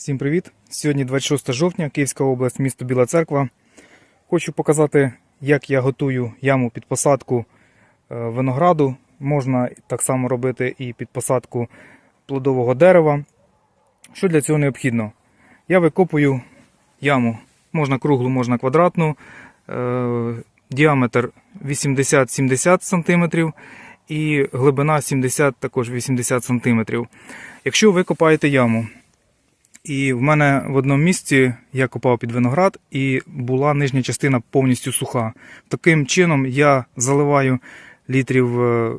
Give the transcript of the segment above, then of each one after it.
Всім привіт! Сьогодні 26 жовтня, Київська область, місто Біла Церква. Хочу показати, як я готую яму під посадку е, винограду. Можна так само робити і під посадку плодового дерева. Що для цього необхідно? Я викопую яму. Можна круглу, можна квадратну. Е, Діаметр 80-70 см і глибина 70 також 80 см. Якщо ви копаєте яму, і в мене в одному місці я копав під виноград, і була нижня частина повністю суха. Таким чином я заливаю літрів е,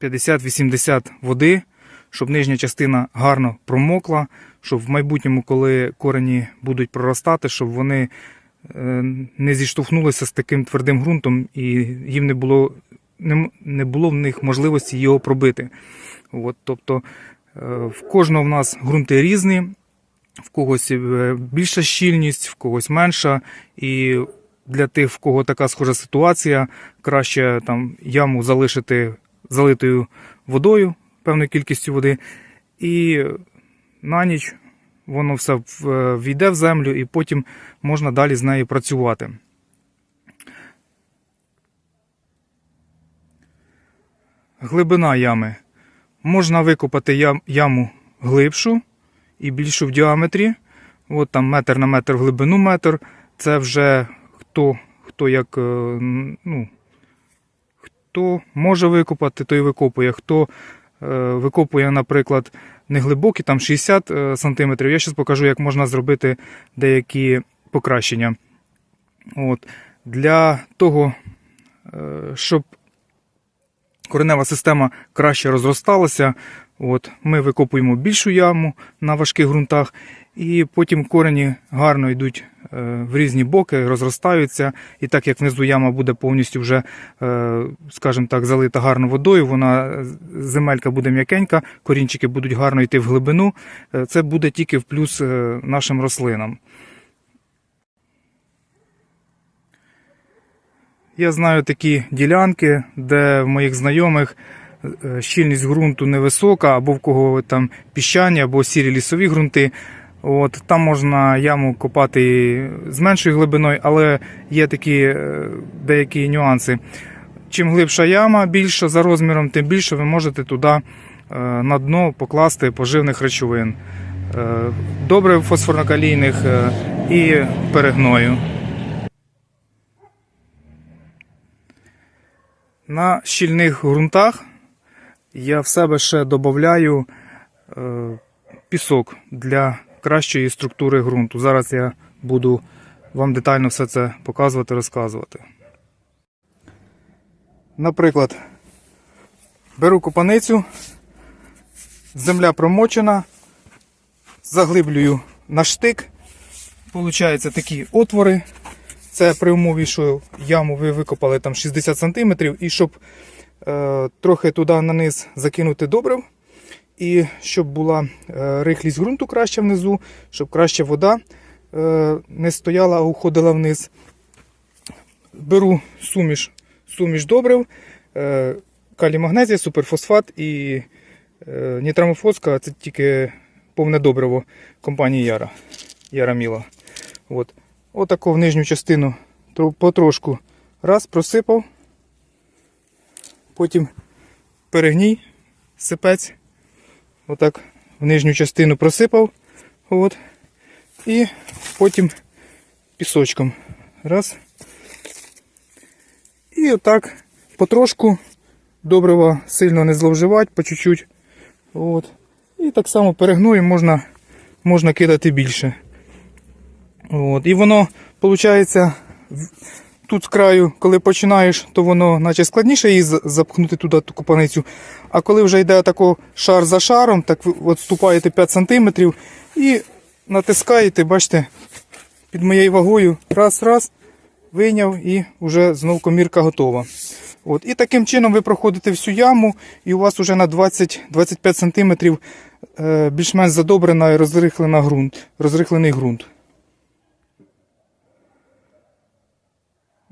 50-80 води, щоб нижня частина гарно промокла, щоб в майбутньому, коли корені будуть проростати, щоб вони е, не зіштовхнулися з таким твердим ґрунтом і їм не було, не, було в них можливості його пробити. От, тобто е, в кожного в нас ґрунти різні, в когось е, більша щільність, в когось менша. І для тих, в кого така схожа ситуація, краще там яму залишити залитою водою, певною кількістю води, і на ніч воно все е, війде в землю, і потім можна далі з нею працювати. Глибина ями. Можна викопати яму глибшу і більшу в діаметрі. От там метр на метр в глибину метр. Це вже хто, хто як е, ну, хто може викопати, той викопує. Хто е, викопує, наприклад, не глибокі, там 60 е, см. Я зараз покажу, як можна зробити деякі покращення. От. Для того, щоб коренева система краще розросталася. От, ми викопуємо більшу яму на важких ґрунтах, і потім корені гарно йдуть е, в різні боки, розростаються. І так як внизу яма буде повністю вже, е, скажімо так, залита гарно водою, вона земелька буде м'якенька, корінчики будуть гарно йти в глибину. Е, Це буде тільки в плюс е, нашим рослинам. Я знаю такі ділянки, де в моїх знайомих е, щільність ґрунту невисока, або в кого там піщані, або сірі лісові ґрунти. От, там можна яму копати з меншою глибиною, але є такі е, деякі нюанси. Чим глибша яма, більша за розміром, тим більше ви можете туди е, на дно покласти поживних речовин, добре фосфорно-калійних і перегною. На щільних ґрунтах я в себе ще додаю е, пісок для кращої структури ґрунту. Зараз я буду вам детально все це показувати, розказувати. Наприклад, беру копаницю, земля промочена, заглиблюю на штик. Получаються такі отвори. Це при умові, що яму ви викопали там 60 см, і щоб е, трохи туди на низ закинути добрив, і щоб була е, рихлість ґрунту краща внизу, щоб краще вода е, не стояла, а уходила вниз. Беру суміш, суміш добрив, е, калій магнезія, суперфосфат і е, нітрамофоска це тільки повне добриво компанії Яра. Яра Міла. От. Отаку в нижню частину потрошку раз просипав, потім перегній, сипець, отак в нижню частину просипав, от, і потім пісочком. Раз. І отак потрошку добрива сильно не зловживати, по чуть-чуть. От. І так само перегною можна, можна кидати більше. От. І воно, виходить, тут з краю, коли починаєш, то воно наче складніше її запхнути туди ту копаницю. А коли вже йде тако шар за шаром, так ви от 5 см і натискаєте, бачите, під моєю вагою, раз, раз, вийняв і вже знов комірка готова. От. І таким чином ви проходите всю яму, і у вас вже на 20-25 см е, більш-менш задобрена і розрихлена ґрунт, розрихлений ґрунт.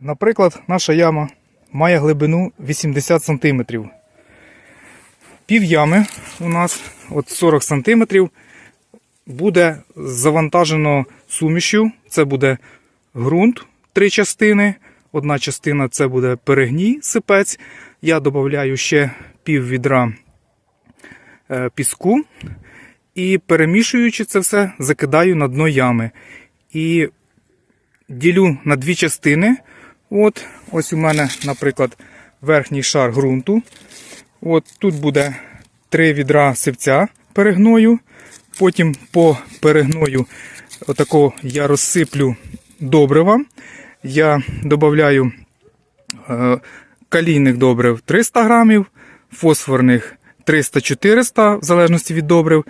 Наприклад, наша яма має глибину 80 см. Пів ями у нас от 40 см буде завантажено сумішю. Це буде ґрунт, три частини. Одна частина це буде перегній сипець. Я додаю ще пів відра е, піску. І перемішуючи це все, закидаю на дно ями. І ділю на дві частини. От, ось у мене, наприклад, верхній шар ґрунту. От тут буде три відра сивця перегною. Потім по перегною отако я розсиплю добрива. Я додаю е, калійних добрив 300 грамів, фосфорних 300-400, в залежності від добрив.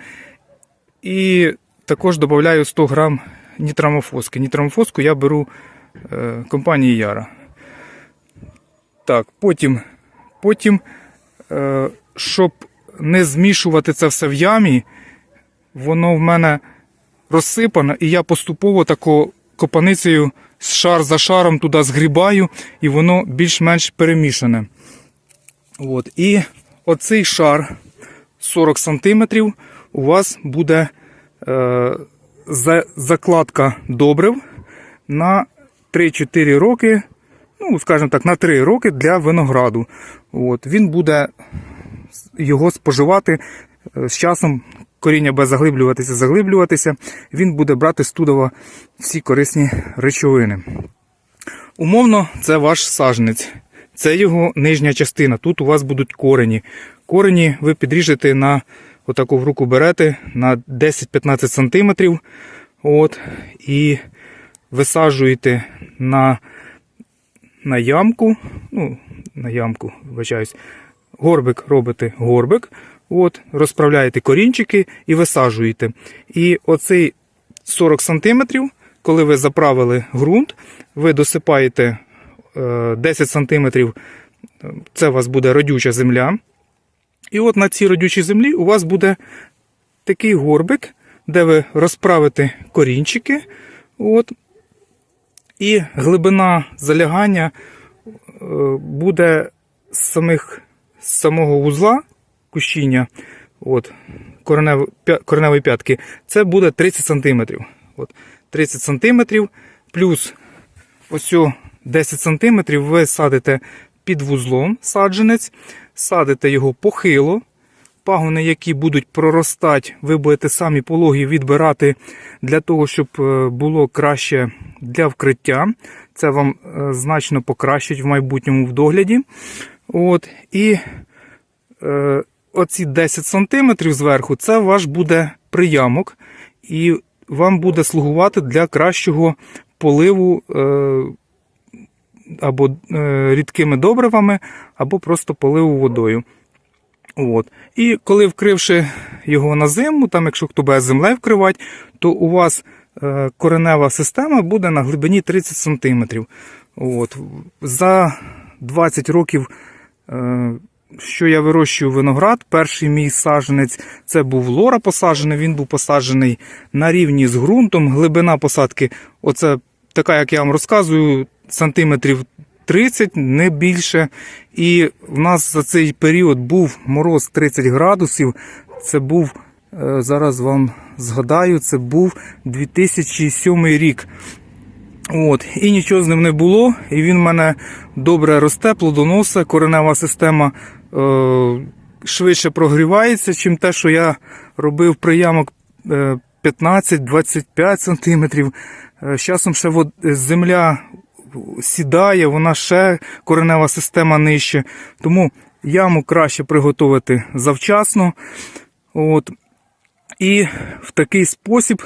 І також додаю 100 грам нітрамофоски. Нітрамофоску я беру компанії Яра. Так, потім, потім е, щоб не змішувати це все в ямі, воно в мене розсипане, і я поступово тако копаницею з шар за шаром туди згрібаю, і воно більш-менш перемішане. От. І оцей шар 40 см у вас буде е, закладка добрив на 3-4 роки, ну, скажімо так, на 3 роки для винограду. От. Він буде його споживати е, з часом. Коріння буде заглиблюватися, заглиблюватися, він буде брати з тудова всі корисні речовини. Умовно, це ваш саженець. Це його нижня частина. Тут у вас будуть корені. Корені ви підріжете на отаку в руку берете на 10-15 см. От, і висаджуєте на, на ямку. Ну, на ямку, вибачаюсь. Горбик робите горбик. От, розправляєте корінчики і висаджуєте. І оцей 40 см, коли ви заправили ґрунт, ви досипаєте е, 10 см, це у вас буде родюча земля. І от на цій родючій землі у вас буде такий горбик, де ви розправите корінчики. От, і глибина залягання е, буде з самих, з самого вузла кущіння, от, коренев, кореневої п'ятки, це буде 30 см. От, 30 см плюс ось 10 см ви садите під вузлом саджанець, садите його похило. Пагони, які будуть проростати, ви будете самі пологи відбирати для того, щоб е, було краще для вкриття. Це вам е, значно покращить в майбутньому в догляді. От, і е, оці 10 см зверху це ваш буде приямок, і вам буде слугувати для кращого поливу е, або е, рідкими добривами, або просто поливу водою. От. І коли вкривши його на зиму, там якщо хто буде землею вкривати, то у вас е, коренева система буде на глибині 30 см. От. За 20 років, е, що я вирощую виноград, перший мій саджанець це був лора посаджений, він був посаджений на рівні з ґрунтом. Глибина посадки, оце така, як я вам розказую, сантиметрів 30, не більше. І в нас за цей період був мороз 30 градусів. Це був, е, зараз вам згадаю, це був 2007 рік. От, і нічого з ним не було. І він в мене добре росте, плодоносить, коренева система е, швидше прогрівається, чим те, що я робив приямок е, 15-25 сантиметрів. Е, з часом ще земля сідає, вона ще коренева система нижче. Тому яму краще приготувати завчасно. От. І в такий спосіб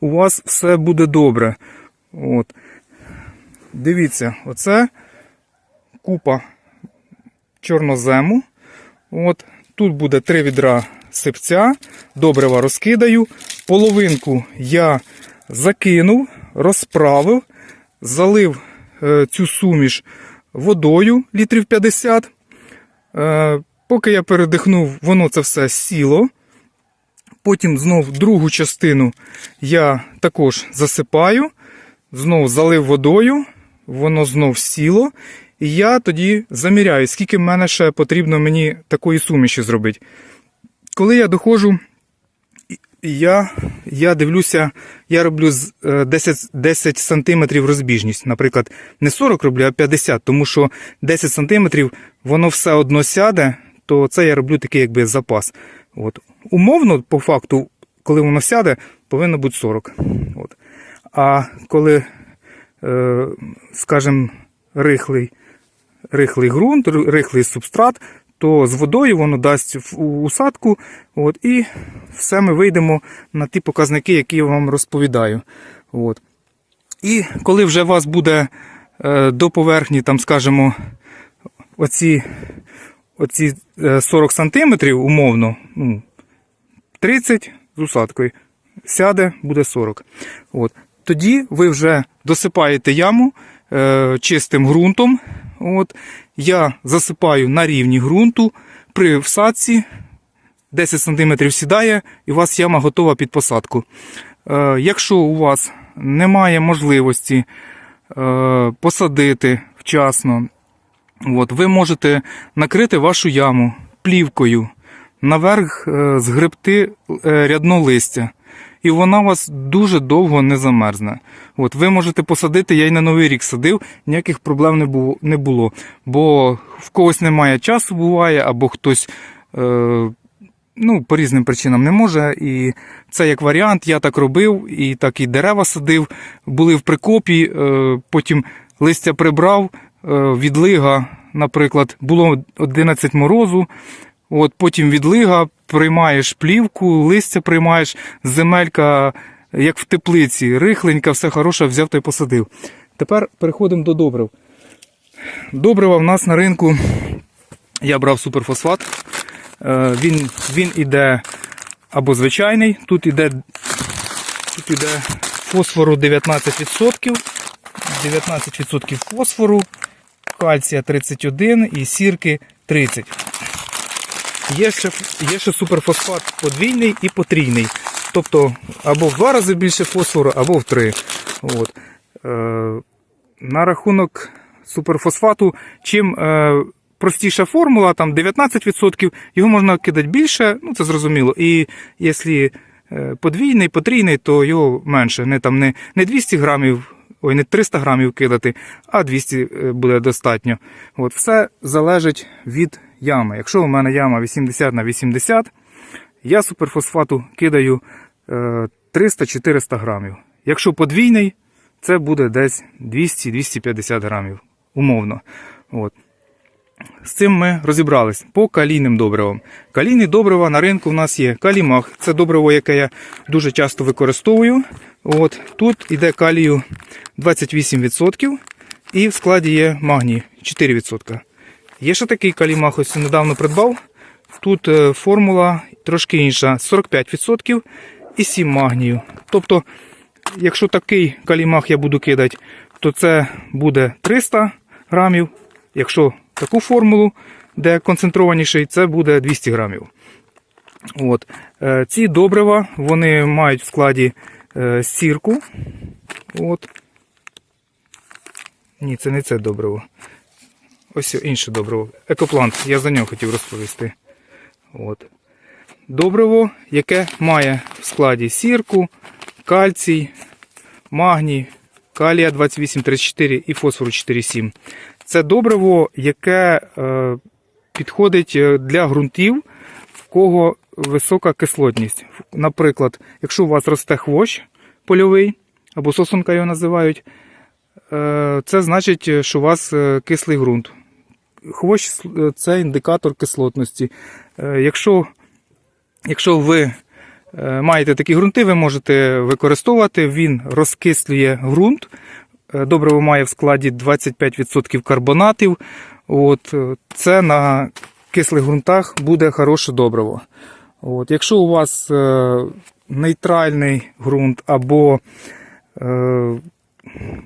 у вас все буде добре. От. Дивіться, оце купа чорнозему. От. Тут буде три відра сипця, добрива розкидаю. Половинку я закинув, розправив, залив цю суміш водою літрів 50. Е, поки я передихнув, воно це все сіло. Потім знов другу частину я також засипаю, знов залив водою, воно знов сіло. І я тоді заміряю, скільки в мене ще потрібно мені такої суміші зробити. Коли я доходжу я, я дивлюся, я роблю з, е, 10, 10 сантиметрів розбіжність. Наприклад, не 40 роблю, а 50, тому що 10 сантиметрів воно все одно сяде, то це я роблю такий якби запас. От. Умовно, по факту, коли воно сяде, повинно бути 40. От. А коли, е, скажімо, рихлий, рихлий ґрунт, рихлий субстрат, то з водою воно дасть усадку, от, і все ми вийдемо на ті показники, які я вам розповідаю. От. І коли вже у вас буде е, до поверхні, там, скажімо, оці, оці е, 40 сантиметрів, умовно, ну, 30 з усадкою, сяде, буде 40. От. Тоді ви вже досипаєте яму е, чистим ґрунтом. От. Я засипаю на рівні ґрунту при всадці. 10 см сідає, і у вас яма готова під посадку. Е, якщо у вас немає можливості е, посадити вчасно, от, ви можете накрити вашу яму плівкою, наверх е, згребти е, рядно листя. І вона у вас дуже довго не замерзне. От, ви можете посадити, я й на Новий рік садив, ніяких проблем не було, не було. Бо в когось немає часу, буває, або хтось е, ну, по різним причинам не може. І це як варіант, я так робив, і так і дерева садив, були в прикопі, е, потім листя прибрав, е, відлига, наприклад, було 11 морозу. От потім відлига, приймаєш плівку, листя приймаєш, земелька, як в теплиці, рихленька, все хороше, взяв та й посадив. Тепер переходимо до добрив. Добрива в нас на ринку. Я брав суперфосфат. Е, Він, він іде або звичайний, тут іде, тут іде фосфору 19%, 19% фосфору, кальція 31 і сірки 30. Є ще, є ще суперфосфат подвійний і потрійний. Тобто або в два рази більше фосфору, або в три. От. Е, на рахунок суперфосфату, чим е, простіша формула, там 19%, його можна кидати більше, ну це зрозуміло. І якщо е, подвійний, потрійний, то його менше. Не, там, не, не 200 грамів, ой, не 300 грамів кидати, а 200 е, буде достатньо. От, все залежить від ями. Якщо у мене яма 80 на 80, я суперфосфату кидаю е, 300-400 грамів. Якщо подвійний, це буде десь 200-250 грамів. Умовно. От. З цим ми розібрались по калійним добривам. Калійні добрива на ринку в нас є калімах. Це добриво, яке я дуже часто використовую. От. Тут йде калію 28% і в складі є магній 4%. Є ще такий калімах, ось недавно придбав. Тут е, формула трошки інша: 45% і 7 магнію. Тобто, якщо такий калімах я буду кидати, то це буде 300 грамів. Якщо таку формулу, де концентрованіший, це буде 200 грамів. От. Е, Ці добрива вони мають в складі е, сірку. От. Ні, це не це добриво. Ось інше добриво. Екоплант, я за нього хотів розповісти. От. Добриво, яке має в складі сірку, кальцій, магній, калія 2834 і фосфору 4,7. Це добриво, яке е, підходить е, для ґрунтів, в кого висока кислотність. Наприклад, якщо у вас росте хвощ польовий, або сосунка його називають, е, це значить, що у вас е, кислий ґрунт. Хвощ е, це індикатор кислотності. Е, Якщо, якщо ви е, маєте такі ґрунти, ви можете використовувати, він розкислює ґрунт. Добриво має в складі 25% карбонатів. От, це на кислих ґрунтах буде хороше добриво. От, якщо у вас нейтральний ґрунт або,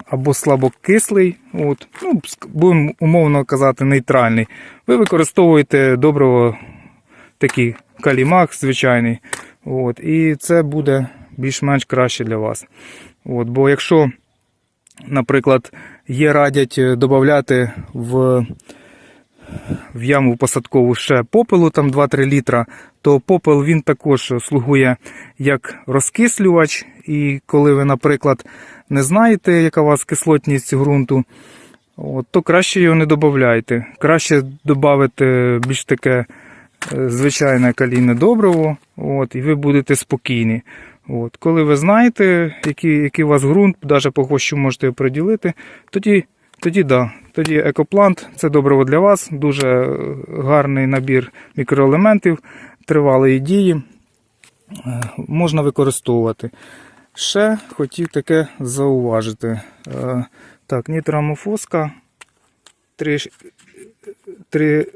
або слабокислий, от, ну, будемо умовно казати, нейтральний, ви використовуєте добриво такий калімак звичайний. От, і це буде більш-менш краще для вас. От, бо якщо наприклад, є радять додати в в яму посадкову ще попелу, там 2-3 літра, то попел він також слугує як розкислювач. І коли ви, наприклад, не знаєте, яка у вас кислотність ґрунту, от, то краще його не додавайте. Краще додати більш таке е, звичайне калійне добриво, от, і ви будете спокійні. От, коли ви знаєте, який, який у вас ґрунт, навіть по хвощу можете приділити, тоді, тоді да. Тоді екоплант це добриво для вас, дуже е, гарний набір мікроелементів, тривалої дії. Е, Можна використовувати. Ще хотів таке зауважити. Е, Так, нітрамофоска 3, 3,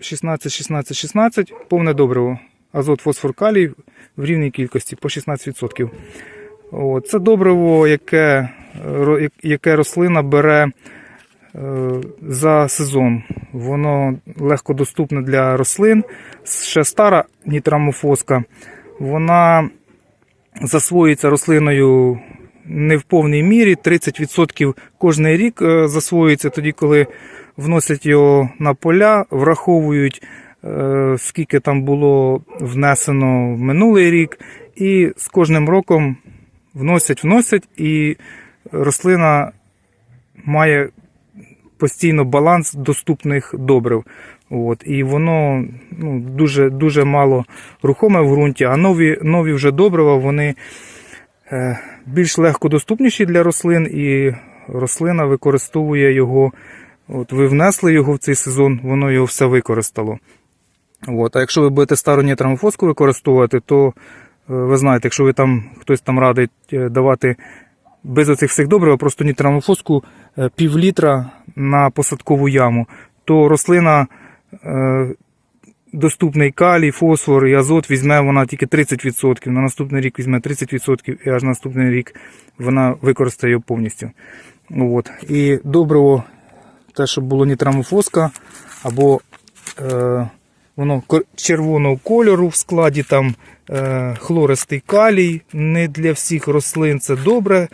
16, 16, 16, повне добриво. Азот, фосфор, калій в рівній кількості по 16%. О, це добриво, яке, яке рослина бере е, за сезон. Воно легко доступне для рослин. Ще стара нітрамофоска, вона засвоюється рослиною не в повній мірі. 30% кожен рік е, засвоюється тоді, коли вносять його на поля, враховують, е, скільки там було внесено в минулий рік, і з кожним роком вносять, вносять, і рослина має постійно баланс доступних добрив. От, і воно ну, дуже, дуже мало рухоме в ґрунті, а нові, нові вже добрива вони е, більш легко доступніші для рослин, і рослина використовує його. От ви внесли його в цей сезон, воно його все використало. От, а якщо ви будете стару нітрамофоску використовувати, то е, ви знаєте, якщо ви там хтось там радить е, давати без оцих всіх добрив, а просто нітрамофоску е, пів літра на посадкову яму, то рослина е, доступний калій, фосфор і азот візьме вона тільки 30%, на наступний рік візьме 30% і аж на наступний рік вона використає його повністю. От. І добриво, те, щоб було нітрамофоска, або е, воно червоного кольору в складі там е, хлористий калій. Не для всіх рослин це добре.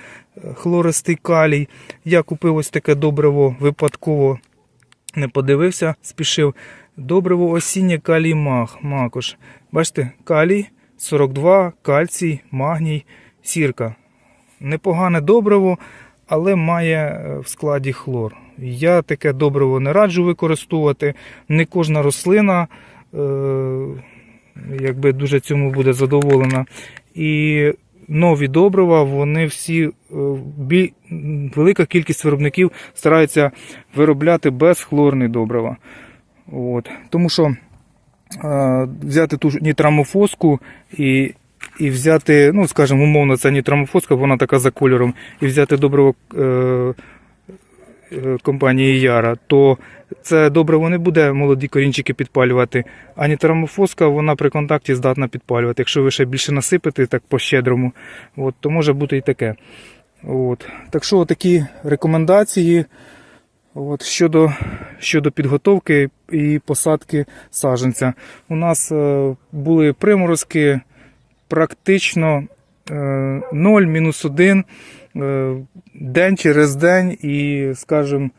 Хлористий калій. Я купив ось таке добриво випадково не подивився, спішив. Добриво осіннє калій мах, макош. Бачите, калій 42, кальцій, магній, сірка. Непогане добриво, але має е, в складі хлор. Я таке добриво не раджу використовувати. Не кожна рослина е, якби дуже цьому буде задоволена. І нові добрива, вони всі, е, велика кількість виробників стараються виробляти безхлорні добрива. От. Тому що е, взяти ту ж нітрамофоску і, і взяти, ну, скажімо, умовно, це нітрамофоска, вона така за кольором, і взяти добриво е, компанії Яра, то це добриво не буде молоді корінчики підпалювати. А нітрамофоска, вона при контакті здатна підпалювати. Якщо ви ще більше насипете так по-щедрому, от, то може бути і таке. От. Так що такі рекомендації от, щодо, щодо підготовки і посадки саджанця. У нас е, були приморозки практично е, 0, мінус 1 е, день через день, і, скажімо,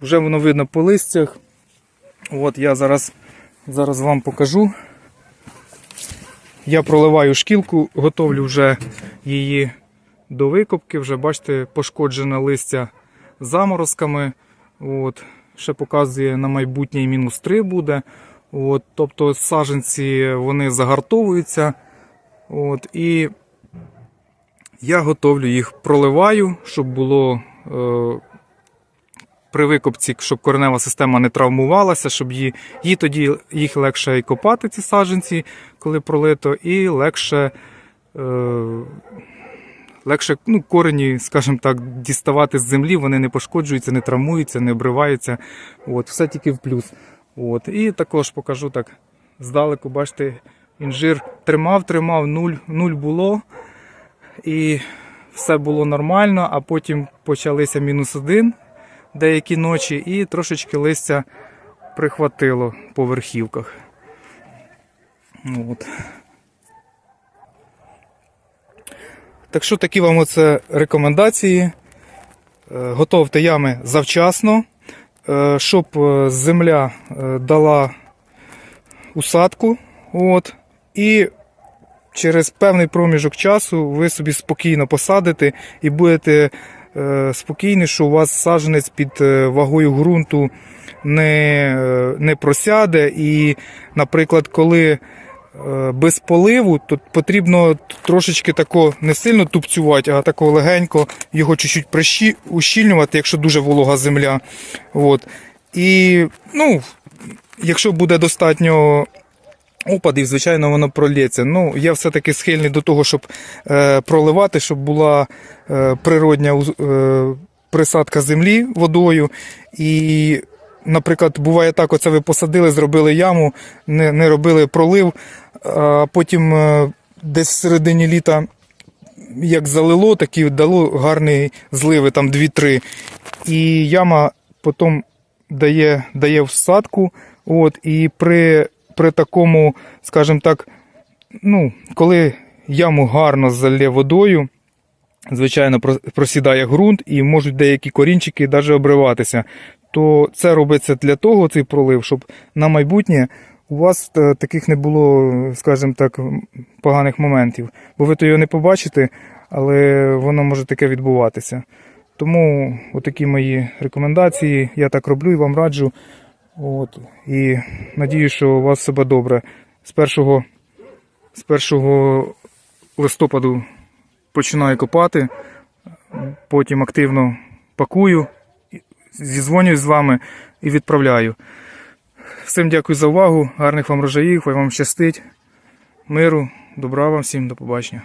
вже воно видно по листях. От я зараз, зараз вам покажу. Я проливаю шкілку, готовлю вже її до викопки. Вже бачите, пошкоджене листя заморозками. От, ще показує на майбутнє мінус 3 буде. От, тобто саджанці вони загартовуються. От, і я готовлю їх, проливаю, щоб було е, при викопці, щоб коренева система не травмувалася, щоб її, її тоді їх легше і копати, ці саджанці, коли пролито, і легше. Е, Легше ну, корені, скажімо так, діставати з землі, вони не пошкоджуються, не травмуються, не обриваються. От, все тільки в плюс. От. І також покажу так здалеку, бачите, інжир тримав, тримав, нуль, нуль було. І все було нормально, а потім почалися мінус один деякі ночі, і трошечки листя прихватило по верхівках. От. Так що такі вам оце рекомендації. Е, Готовте ями завчасно. е, щоб е, земля дала усадку. От, і через певний проміжок часу ви собі спокійно посадите і будете е, спокійні, що у вас саджанець під е, вагою ґрунту не, е, не просяде. І, наприклад, коли без поливу, то потрібно трошечки тако не сильно тупцювати, а тако легенько його чуть-чуть прищі- ущільнювати, якщо дуже волога земля. От. І ну, якщо буде достатньо опадів, звичайно, воно пролється. Ну, я все-таки схильний до того, щоб е, проливати, щоб була е, природня е, присадка землі водою. І, наприклад, буває так, оце ви посадили, зробили яму, не, не робили пролив, а потім е, десь в середині літа. Як залило, так і дало гарні зливи, там 2-3. І яма потім дає, дає всадку. От, і при, при такому, скажімо так, ну, коли яму гарно залє водою, звичайно, просідає ґрунт і можуть деякі корінчики навіть обриватися. То це робиться для того, цей пролив, щоб на майбутнє у вас е, таких не було, скажімо так, поганих моментів. Бо ви то його не побачите, але воно може таке відбуватися. Тому отакі мої рекомендації. Я так роблю і вам раджу. От. І надію, що у вас себе добре. З 1, з 1 листопаду починаю копати, потім активно пакую, зізвонююсь з вами і відправляю. Всім дякую за увагу, гарних вам рожаїв, хай вам щастить, миру, добра вам всім, до побачення.